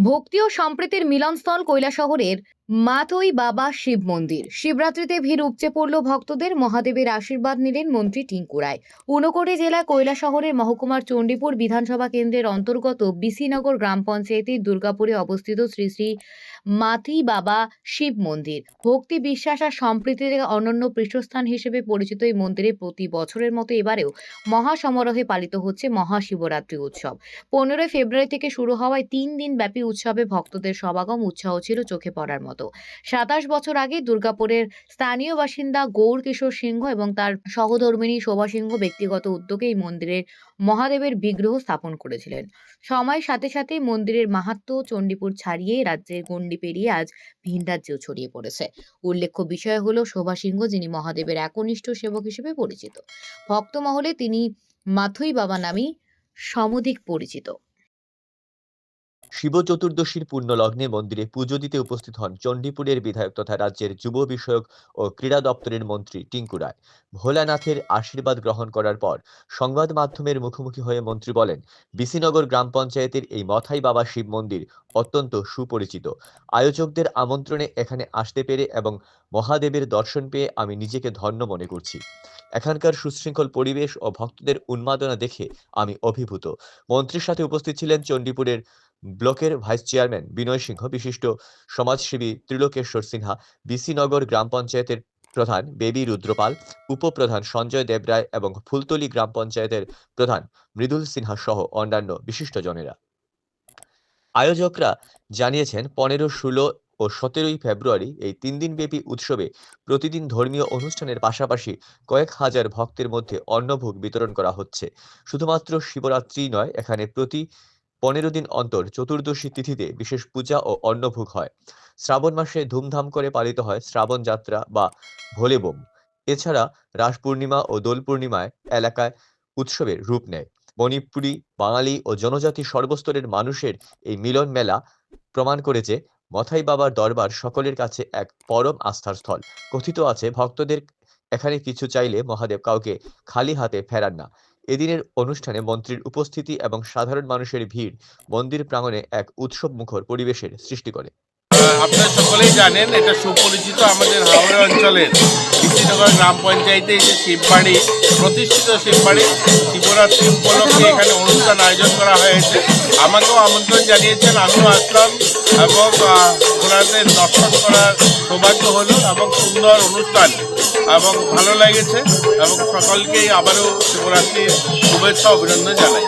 ভক্তি ও সম্প্রীতির মিলনস্থল কৈলাসহরের মাতই বাবা শিব মন্দির। শিবরাত্রিতে ভিড় উপচে পড়ল ভক্তদের। মহাদেবের আশীর্বাদ নিলেন মন্ত্রী টিঙ্কু রায়। ঊনকোটি জেলা কৈলাসহরের মহকুমার চণ্ডীপুর বিধানসভা কেন্দ্রের অন্তর্গত বিসিনগর গ্রাম পঞ্চায়েতের দুর্গাপুরে অবস্থিত শ্রী শ্রী মাতি বাবা শিব মন্দির। ভক্তি, বিশ্বাস আর সম্প্রীতির অনন্য পৃষ্ঠস্থান হিসেবে পরিচিত এই মন্দিরে প্রতি বছরের মতো এবারেও মহাসমারোহে পালিত হচ্ছে মহাশিবরাত্রি উৎসব। পনেরোই ফেব্রুয়ারি থেকে শুরু হওয়ায় তিন দিন ব্যাপী উৎসবে ভক্তদের সমাগম উৎসাহ ছিল চোখে পড়ার মতো। সাতাশ বছর আগে দুর্গাপুরের স্থানীয় বাসিন্দা গৌর কিশোর সিংহ এবং তার সহধর্মিণী শোভা সিংহ ব্যক্তিগত উদ্যোগে এই মন্দিরের মহাদেবের বিগ্রহ স্থাপন করেছিলেন। সময়ের সাথে সাথে মন্দিরের মাহাত্ম্য চণ্ডীপুর ছাড়িয়ে রাজ্যের গণ্ডি পেরিয়ে আজ ভিন রাজ্যেও ছড়িয়ে পড়েছে। উল্লেখ্য বিষয় হলো শোভা সিংহ, যিনি মহাদেবের একনিষ্ঠ সেবক হিসেবে পরিচিত। ভক্ত মহলে তিনি মাথুই বাবা নামেই সমধিক পরিচিত। শিব চতুর্দশীর পূর্ণ লগ্নে মন্দিরে পুজো দিতে উপস্থিত হন চণ্ডীপুরের বিধায়ক তথা রাজ্যের যুব বিষয়ক ও ক্রীড়া দপ্তরের মন্ত্রী টিঙ্কু রায়। ভোলানাথের আশীর্বাদ গ্রহণ করার পর সংবাদ মাধ্যমের মুখোমুখি হয়ে মন্ত্রী বলেন, বিসিনগর গ্রাম পঞ্চায়েতের এই মথাই বাবা শিব মন্দির অত্যন্ত সুপরিচিত। আয়োজকদের আমন্ত্রণে এখানে আসতে পেরে এবং মহাদেবের দর্শন পেয়ে আমি নিজেকে ধন্য মনে করছি। এখানকার সুশৃঙ্খল পরিবেশ ও ভক্তদের উন্মাদনা দেখে আমি অভিভূত। মন্ত্রীর সাথে উপস্থিত ছিলেন চণ্ডীপুরের ব্লকের ভাইস চেয়ারম্যান বিনয় সিংহ, বিশিষ্ট সমাজসেবী ত্রিলোকেশ্বর সিনহা বিসিনগর গ্রাম পঞ্চায়েতের প্রধান বেবি রুদ্রপাল, উপপ্রধান সঞ্জয় দেবরায় এবং ফুলতলি গ্রাম পঞ্চায়েতের প্রধান মৃদুল সিনহা সহ অন্যান্য বিশিষ্টজনেরা আয়োজকরা জানিয়েছেন, পনেরো, ষোলো ও সতেরোই ফেব্রুয়ারি এই তিন দিনব্যাপী উৎসবে প্রতিদিন ধর্মীয় অনুষ্ঠানের পাশাপাশি কয়েক হাজার ভক্তের মধ্যে অন্নভোগ বিতরণ করা হচ্ছে। শুধুমাত্র শিবরাত্রি নয়, এখানে প্রতি পনেরো দিন অন্তর চতুর্দশী তিথিতে বিশেষ পূজা ও অন্নভোগ হয়। শ্রাবণ মাসে ধুমধাম করে পালিত হয় শ্রাবণ যাত্রা বা ভোলেবোম। এছাড়া রাস পূর্ণিমা ও দোল পূর্ণিমায় এলাকায় উৎসবের রূপ নেয়। মণিপুরী, বাঙালি ও জনজাতি সর্বস্তরের মানুষের এই মিলন মেলা প্রমাণ করে যে মথাই বাবার দরবার সকলের কাছে এক পরম আস্থার স্থল। কথিত আছে, ভক্তদের এখানে কিছু চাইলে মহাদেব কাউকে খালি হাতে ফেরান না। এদিনের অনুষ্ঠানে মন্ত্রীর উপস্থিতি এবং সাধারণ মানুষের ভিড় মন্দির প্রাঙ্গণে এক উৎসব মুখর পরিবেশের সৃষ্টি করে। আপনারা সকলেই জানেন, এটা সুপরিচিত আমাদের হাওড়া অঞ্চলের কৃষ্ণনগর গ্রাম পঞ্চায়েতে যে শিববাড়ি, প্রতিষ্ঠিত শিববাড়ি, শিবরাত্রি উপলক্ষে এখানে অনুষ্ঠান আয়োজন করা হয়েছে। আমাকেও আমন্ত্রণ জানিয়েছেন আমিও আসলাম এবং ওনাদের দর্শন করার সৌভাগ্য হলো এবং সুন্দর অনুষ্ঠান এবং ভালো লেগেছে এবং সকলকেই আবারও শিবরাত্রির শুভেচ্ছা, অভিনন্দন জানাই।